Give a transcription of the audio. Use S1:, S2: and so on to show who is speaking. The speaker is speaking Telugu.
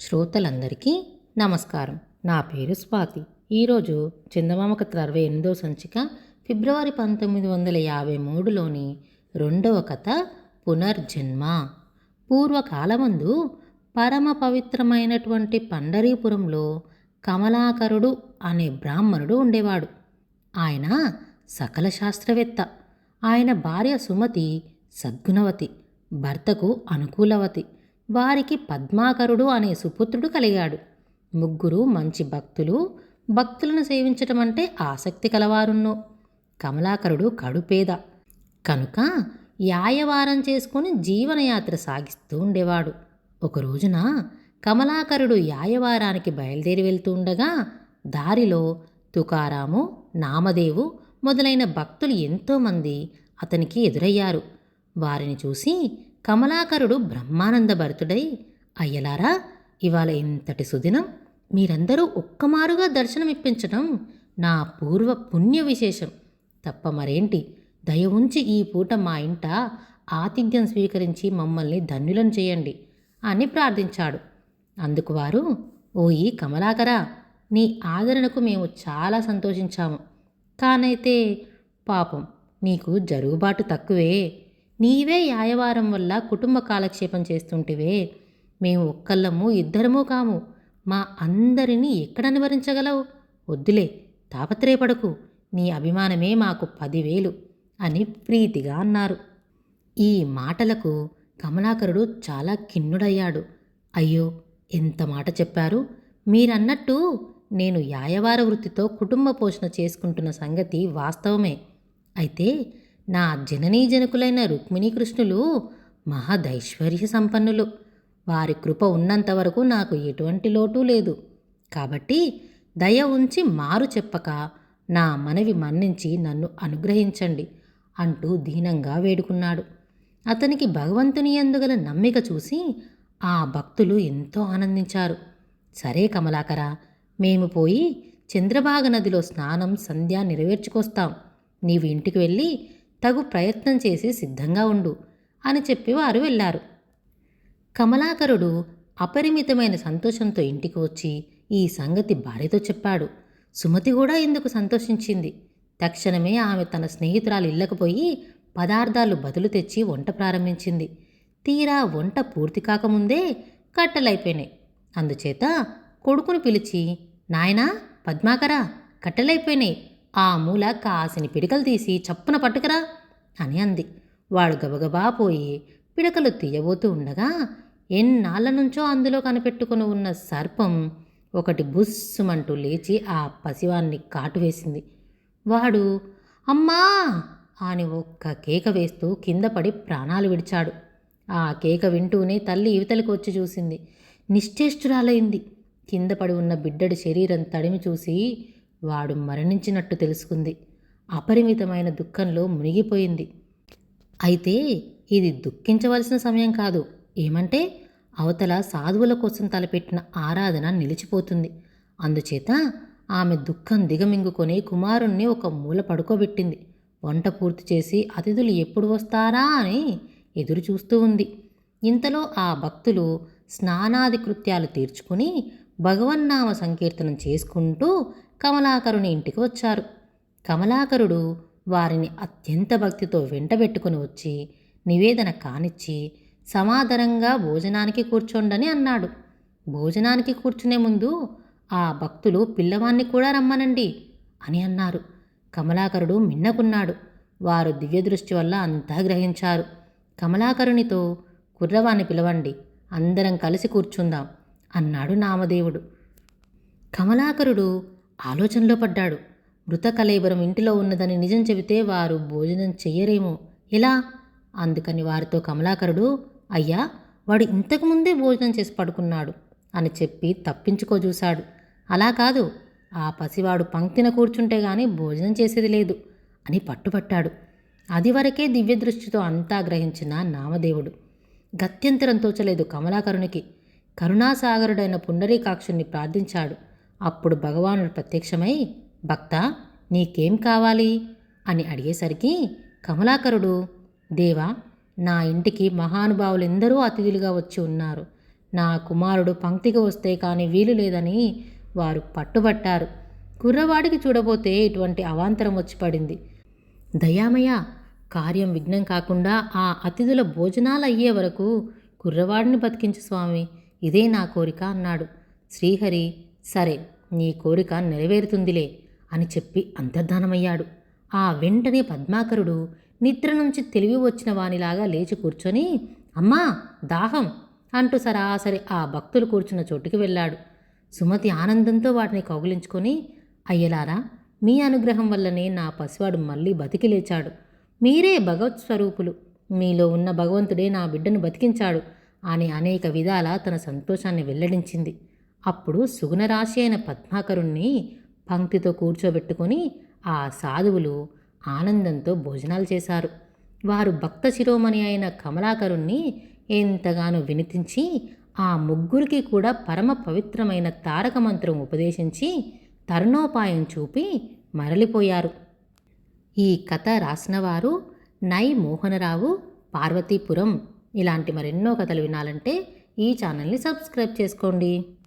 S1: శ్రోతలందరికీ నమస్కారం. నా పేరు స్వాతి. ఈరోజు చందమామ కథ అరవై ఎనిమిదో సంచిక ఫిబ్రవరి పంతొమ్మిది వందల యాభై మూడులోని రెండవ కథ పునర్జన్మ. పూర్వకాలమందు పరమ పవిత్రమైనటువంటి పండరీపురంలో కమలాకరుడు అనే బ్రాహ్మణుడు ఉండేవాడు. ఆయన సకల శాస్త్రవేత్త. ఆయన భార్య సుమతి సద్గుణవతి. భర్తకు అనుకూలవతి. వారికి పద్మాకరుడు అనే సుపుత్రుడు కలిగాడు. ముగ్గురు మంచి భక్తులు భక్తులను సేవించటం అంటే ఆసక్తి కలవారున్నో. కమలాకరుడు కడుపేద. కనుక యాయవారం చేసుకుని జీవనయాత్ర సాగిస్తూ ఉండేవాడు. ఒక రోజున కమలాకరుడు యాయవారానికి బయలుదేరి వెళ్తూ ఉండగా దారిలో తుకారాము నామదేవు మొదలైన భక్తులు ఎంతోమంది అతనికి ఎదురయ్యారు. వారిని చూసి కమలాకరుడు బ్రహ్మానంద భరితుడై అయ్యలారా ఇవాళ ఇంతటి సుదినం మీరందరూ ఒక్కమారుగా దర్శనమిప్పించడం నా పూర్వ పుణ్య విశేషం. తప్ప మరేంటి? దయ ఉంచి ఈ పూట మా ఇంట ఆతిథ్యం స్వీకరించి మమ్మల్ని ధన్యులను చేయండి అని ప్రార్థించాడు. అందుకు వారు ఓయి కమలాకరా నీ ఆదరణకు మేము చాలా సంతోషించాము. కానైతే పాపం నీకు జరుగుబాటు తక్కువే. నీవే యాయవారం వల్ల కుటుంబ కాలక్షేపం చేస్తుంటివే. మేము ఒక్కళ్ళము ఇద్దరము కాము. మా అందరినీ ఎక్కడ నివరించగలవు? వద్దులే తాపత్రయపడకు. నీ అభిమానమే మాకు పదివేలు అని ప్రీతిగా అన్నారు. ఈ మాటలకు కమలాకరుడు చాలా కిన్నుడయ్యాడు అయ్యో ఎంత మాట చెప్పారు? మీరన్నట్టు నేను యాయవార వృత్తితో కుటుంబ పోషణ చేసుకుంటున్న సంగతి వాస్తవమే. అయితే నా జననీ జనకులైన మహాదైశ్వర్య మహదైశ్వర్య సంపన్నులు. వారి కృప ఉన్నంత వరకు నాకు ఎటువంటి లోటు లేదు. కాబట్టి దయ ఉంచి మారు చెప్పక నా మనవి మన్నించి నన్ను అనుగ్రహించండి అంటూ దీనంగా వేడుకున్నాడు. అతనికి భగవంతుని ఎందుగల నమ్మిక చూసి ఆ భక్తులు ఎంతో ఆనందించారు. సరే కమలాకర మేము పోయి చంద్రభాగ నదిలో స్నానం సంధ్య నెరవేర్చుకొస్తాం. నీవు ఇంటికి వెళ్ళి తగు ప్రయత్నం చేసి సిద్ధంగా ఉండు అని చెప్పి వారు వెళ్ళారు. కమలాకరుడు అపరిమితమైన సంతోషంతో ఇంటికి వచ్చి ఈ సంగతి భార్యతో చెప్పాడు. సుమతి కూడా ఇందుకు సంతోషించింది? తక్షణమే ఆమె తన స్నేహితురాలు ఇళ్ళకపోయి పదార్థాలు బదులు తెచ్చి వంట ప్రారంభించింది. తీరా వంట పూర్తి కాకముందే కట్టెలైపోయినాయి. అందుచేత కొడుకును పిలిచి నాయనా పద్మాకరా కట్టెలైపోయినాయి. ఆ మూల కాసిని పిడకలు తీసి చప్పున పట్టుకురా అని అంది. వాడు గబగబా పోయి పిడకలు తీయబోతూ ఉండగా ఎన్నాళ్ళ నుంచో అందులో కనిపెట్టుకుని ఉన్న సర్పం ఒకటి బుస్సుమంటూ లేచి ఆ పసివాన్ని కాటు వేసింది. వాడు అమ్మా! అని ఒక్క కేక వేస్తూ కింద పడి ప్రాణాలు విడిచాడు. ఆ కేక వింటూనే తల్లి యువతలకు వచ్చి చూసింది. నిశ్చేష్టురాలైంది. కింద పడి ఉన్న బిడ్డడి శరీరం తడిమి చూసి వాడు మరణించినట్టు తెలుసుకుంది. అపరిమితమైన దుఃఖంలో మునిగిపోయింది. అయితే ఇది దుఃఖించవలసిన సమయం కాదు. ఏమంటే అవతల సాధువుల కోసం తలపెట్టిన ఆరాధన నిలిచిపోతుంది. అందుచేత ఆమె దుఃఖం దిగమింగుకొని కుమారుణ్ణి ఒక మూల పడుకోబెట్టింది. వంట పూర్తి చేసి అతిథులు ఎప్పుడు వస్తారా అని ఎదురు చూస్తూ ఉంది. ఇంతలో ఆ భక్తులు స్నానాది కృత్యాలు తీర్చుకుని భగవన్నామ సంకీర్తనం చేసుకుంటూ కమలాకరుని ఇంటికి వచ్చారు. కమలాకరుడు వారిని అత్యంత భక్తితో వెంటబెట్టుకుని వచ్చి నివేదన కానిచ్చి సమాధానంగా భోజనానికి కూర్చోండని అన్నాడు. భోజనానికి కూర్చునే ముందు ఆ భక్తులు పిల్లవాన్ని కూడా రమ్మనండి అని అన్నారు. కమలాకరుడు మిన్నకున్నాడు. వారు దివ్యదృష్టి వల్ల అంతా గ్రహించారు. కమలాకరునితో కుర్రవాన్ని పిలవండి అందరం కలిసి కూర్చుందాం అన్నాడు నామదేవుడు. కమలాకరుడు ఆలోచనలో పడ్డాడు. మృత కలేబరం ఇంటిలో ఉన్నదని నిజం చెబితే వారు భోజనం చెయ్యరేమో. ఎలా? అందుకని వారితో కమలాకరుడు అయ్యా వాడు ఇంతకుముందే భోజనం చేసి పడుకున్నాడు అని చెప్పి తప్పించుకో చూశాడు. అలా కాదు ఆ పసివాడు పంక్తిన కూర్చుంటే గాని భోజనం చేసేది లేదు అని పట్టుపట్టాడు అది వరకే దివ్యదృష్టితో అంతా గ్రహించిన నామదేవుడు. గత్యంతరం తోచలేదు కమలాకరునికి. కరుణాసాగరుడైన పుండరీకాక్షుణ్ణి ప్రార్థించాడు. అప్పుడు భగవానుడు ప్రత్యక్షమై భక్త నీకేం కావాలి? అని అడిగేసరికి కమలాకరుడు దేవా నా ఇంటికి మహానుభావులెందరూ అతిథులుగా వచ్చి ఉన్నారు. నా కుమారుడు పంక్తికి వస్తే కానీ వీలు లేదని వారు పట్టుబట్టారు. కుర్రవాడికి చూడబోతే ఇటువంటి అవాంతరం వచ్చి పడింది. దయామయ్య కార్యం విఘ్నం కాకుండా ఆ అతిథుల భోజనాలు అయ్యే వరకు కుర్రవాడిని బతికించు స్వామి ఇదే నా కోరిక అన్నాడు. శ్రీహరి సరే నీ కోరిక నెరవేరుతుందిలే అని చెప్పి అంతర్ధానమయ్యాడు. ఆ వెంటనే పద్మాకరుడు నిద్ర నుంచి తెలివి వచ్చిన వానిలాగా లేచి కూర్చొని అమ్మా దాహం! అంటూ సరాసరి ఆ భక్తులు కూర్చున్న చోటుకి వెళ్ళాడు. సుమతి ఆనందంతో వాటిని కౌగిలించుకొని అయ్యలారా మీ అనుగ్రహం వల్లనే నా పసివాడు మళ్ళీ బతికి లేచాడు. మీరే భగవత్ స్వరూపులు. మీలో ఉన్న భగవంతుడే నా బిడ్డను బతికించాడు అని అనేక విధాల తన సంతోషాన్ని వెల్లడించింది. అప్పుడు సుగుణరాశి అయిన పద్మాకరుణ్ణి పంక్తితో కూర్చోబెట్టుకొని ఆ సాధువులు ఆనందంతో భోజనాలు చేశారు. వారు భక్త శిరోమణి అయిన కమలాకరుణ్ణి ఎంతగానో వినిపించి ఆ ముగ్గురికి కూడా పరమ పవిత్రమైన తారక మంత్రం ఉపదేశించి తరుణోపాయం చూపి మరలిపోయారు. ఈ కథ రాసినవారు నై మోహనరావు పార్వతీపురం. ఇలాంటి మరెన్నో కథలు వినాలంటే ఈ ఛానల్ని సబ్స్క్రైబ్ చేసుకోండి.